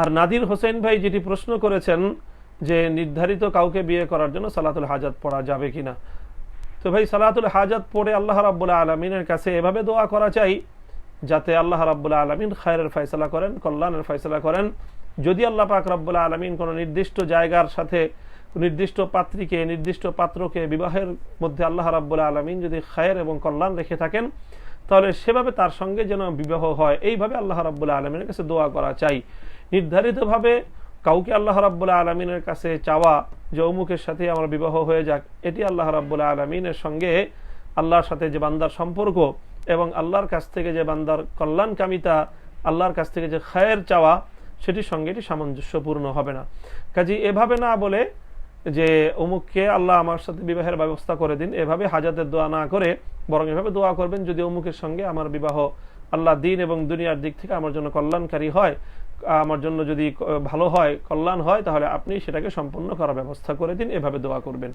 আর নাদির হোসেন ভাই যেটি প্রশ্ন করেছেন যে নির্ধারিত কাউকে বিয়ে করার জন্য সালাতুল হাজাত পড়া যাবে কিনা। তো ভাই, সালাতুল হাজাত পড়ে আল্লাহ রাব্বুল আলমিনের কাছে এভাবে দোয়া করা চাই যাতে আল্লাহ রাব্বুল আলমিন খায়ের ফয়সলা করেন, কল্যাণের ফয়সলা করেন। যদি আল্লাহ পাক রাব্বুল আলমিন কোনো নির্দিষ্ট জায়গার সাথে, নির্দিষ্ট পাত্রীকে, নির্দিষ্ট পাত্রকে বিবাহের মধ্যে আল্লাহ রাব্বুল আলমিন যদি খায়ের এবং কল্যাণ রেখে থাকেন তাহলে সেভাবে তার সঙ্গে যেন বিবাহ হয়। এইভাবে আল্লাহ রাব্বুল আলমিনের কাছে দোয়া করা চাই। নির্ধারিতভাবে কাউকে আল্লাহ রাব্বুল আলমিনের কাছে চাওয়া যে অমুকের সাথে আমার বিবাহ হয়ে যাক, এটি আল্লাহ রাব্বুল আলমিনের সঙ্গে আল্লাহর সাথে যে বান্দার সম্পর্ক এবং আল্লাহর কাছ থেকে যে বান্দার কল্যাণকামিতা, আল্লাহর কাছ থেকে যে খায়ের চাওয়া, সেটির সঙ্গে এটি সামঞ্জস্যপূর্ণ হবে না। কাজী এভাবে না বলে যে অমুককে আল্লাহ আমার সাথে বিবাহের ব্যবস্থা করে দিন, এভাবে হাজাতের দোয়া না করে বরং এভাবে দোয়া করবেন, যদি অমুকের সঙ্গে আমার বিবাহ আল্লাহ দিন এবং দুনিয়ার দিক থেকে আমার জন্য কল্যাণকারী হয়, আমার জন্য যদি ভালো হয়, কল্যাণ হয়, তাহলে আপনি সেটাকে সম্পন্ন করার ব্যবস্থা করে দিন, এভাবে দোয়া করবেন।